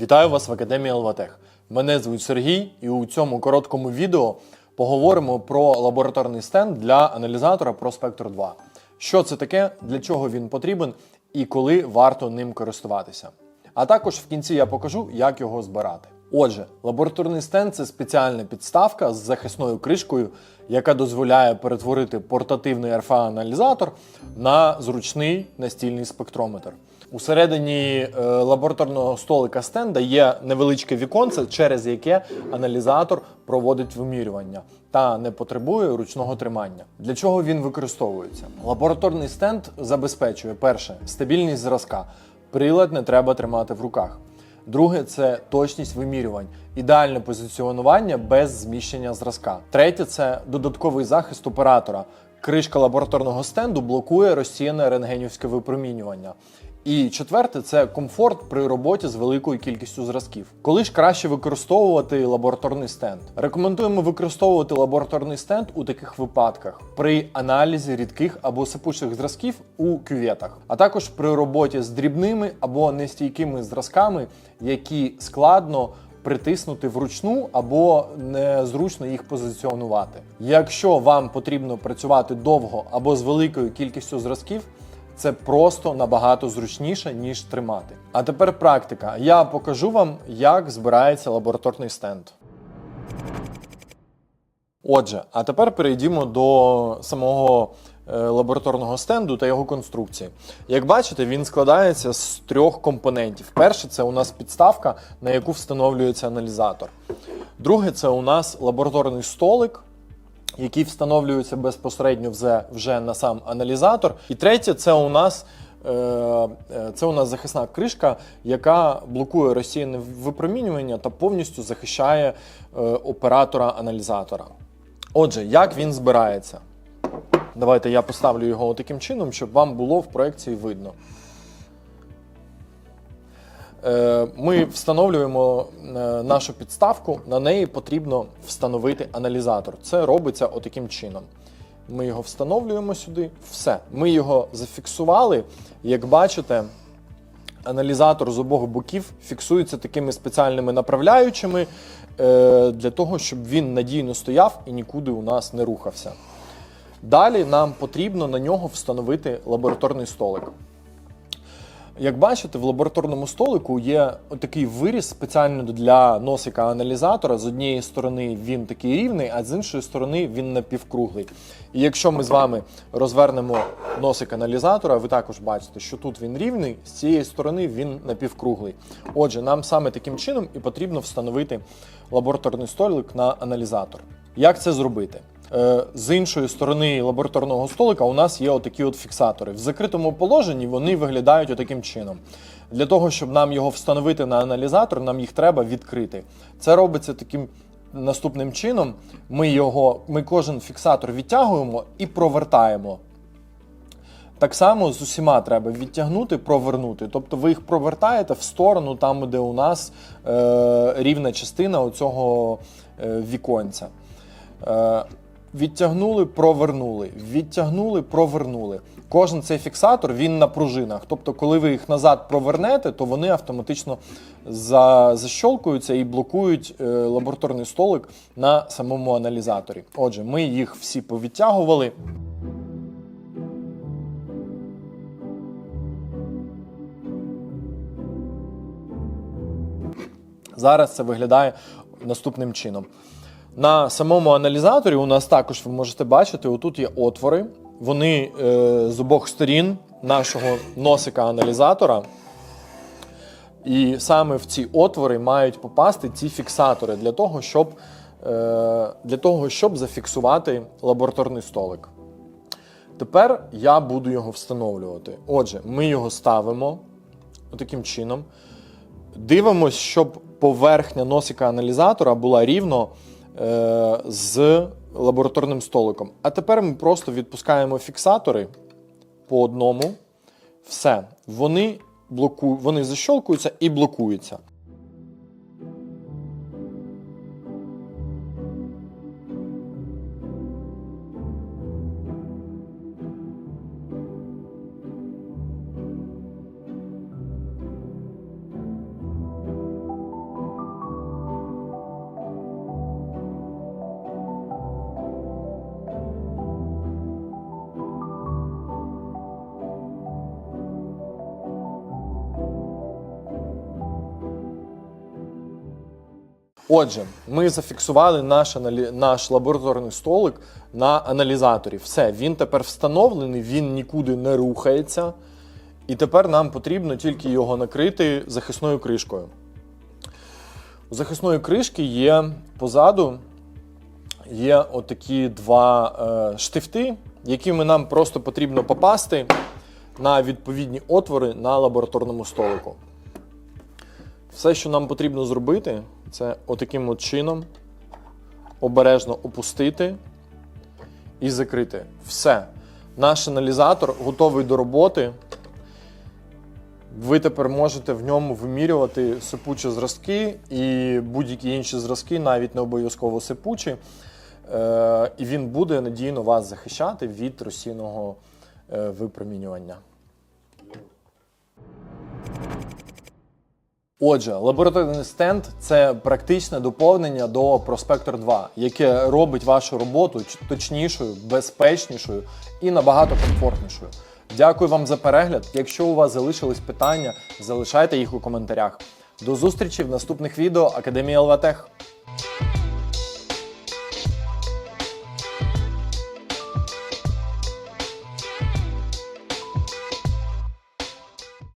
Вітаю вас в Академії Алватех. Мене звуть Сергій, і у цьому короткому відео поговоримо про лабораторний стенд для аналізатора Prospector 2. Що це таке, для чого він потрібен і коли варто ним користуватися. А також в кінці я покажу, як його збирати. Отже, лабораторний стенд це спеціальна підставка з захисною кришкою, яка дозволяє перетворити портативний RFA-аналізатор на зручний настільний спектрометр. Усередині е, лабораторного столика стенда є невеличке віконце, через яке аналізатор проводить вимірювання та не потребує ручного тримання. Для чого він використовується? Лабораторний стенд забезпечує перше стабільність зразка. Прилад не треба тримати в руках. Друге це точність вимірювань, ідеальне позиціонування без зміщення зразка. Третє це додатковий захист оператора. Кришка лабораторного стенду блокує розсіяне рентгенівське випромінювання. І четверте це комфорт при роботі з великою кількістю зразків. Коли ж краще використовувати лабораторний стенд? Рекомендуємо використовувати лабораторний стенд у таких випадках при аналізі рідких або сипучих зразків у кюветах, а також при роботі з дрібними або нестійкими зразками, які складно притиснути вручну або незручно їх позиціонувати. Якщо вам потрібно працювати довго або з великою кількістю зразків, це просто набагато зручніше, ніж тримати. А тепер практика. Я покажу вам, як збирається лабораторний стенд. Отже, а тепер перейдімо до самого е, лабораторного стенду та його конструкції. Як бачите, він складається з трьох компонентів. Перше це у нас підставка, на яку встановлюється аналізатор. Друге, це у нас лабораторний столик, який встановлюється безпосередньо вже, вже на сам аналізатор. І третє, це у нас. е, е, Це у нас захисна кришка, яка блокує розсіяне випромінювання та повністю захищає е, оператора аналізатора. Отже, як він збирається? Давайте я поставлю його таким чином, щоб вам було в проекції видно. Е, Ми встановлюємо е, нашу підставку, на неї потрібно встановити аналізатор. Це робиться отаким чином. Ми його встановлюємо сюди, все. Ми його зафіксували. Як бачите, аналізатор з обох боків фіксується такими спеціальними направляючими е, для того, щоб він надійно стояв і нікуди у нас не рухався. Далі нам потрібно на нього встановити лабораторний столик. Як бачите, в лабораторному столику є такий виріз спеціально для носика аналізатора. З однієї сторони він такий рівний, а з іншої сторони він напівкруглий. І якщо ми з вами розвернемо носик аналізатора, ви також бачите, що тут він рівний, з цієї сторони він напівкруглий. Отже, нам саме таким чином і потрібно встановити лабораторний столик на аналізатор. Як це зробити? Е, З іншої сторони лабораторного столика у нас є отакі от фіксатори. В закритому положенні вони виглядають отаким чином. Для того, щоб нам його встановити на аналізатор, нам їх треба відкрити. Це робиться таким наступним чином. Ми його, ми кожен фіксатор відтягуємо і провертаємо. Так само з усіма треба відтягнути, провернути. Тобто ви їх провертаєте в сторону, там, де у нас е, рівна частина оцього е, віконця. Е, Відтягнули, провернули, відтягнули, провернули. Кожен цей фіксатор він на пружинах. Тобто, коли ви їх назад провернете, то вони автоматично за, защолкуються і блокують е, лабораторний столик на самому аналізаторі. Отже, ми їх всі повідтягували. Зараз це виглядає наступним чином. На самому аналізаторі у нас також ви можете бачити, отут є отвори. Вони е, з обох сторін нашого носика аналізатора. І саме в ці отвори мають попасти ці фіксатори для того, щоб, е, для того, щоб зафіксувати лабораторний столик. Тепер я буду його встановлювати. Отже, ми його ставимо таким чином. Дивимось, щоб поверхня носика аналізатора була рівно з лабораторним столиком. А тепер ми просто відпускаємо фіксатори по одному. Все. Вони, блоку... Вони защолкуються і блокуються. Отже, ми зафіксували наш, аналі... наш лабораторний столик на аналізаторі. Все, він тепер встановлений, він нікуди не рухається. І тепер нам потрібно тільки його накрити захисною кришкою. У захисної кришки є позаду є отакі два е, штифти, якими нам просто потрібно попасти на відповідні отвори на лабораторному столику. Все, що нам потрібно зробити, це отаким от чином обережно опустити і закрити. Все. Наш аналізатор готовий до роботи. Ви тепер можете в ньому вимірювати сипучі зразки і будь-які інші зразки, навіть не обов'язково сипучі. Е, і він буде надійно вас захищати від російного е, випромінювання. Отже, лабораторний стенд це практичне доповнення до Проспектор 2, яке робить вашу роботу точнішою, безпечнішою і набагато комфортнішою. Дякую вам за перегляд. Якщо у вас залишились питання, залишайте їх у коментарях. До зустрічі в наступних відео Академії ЛВТех.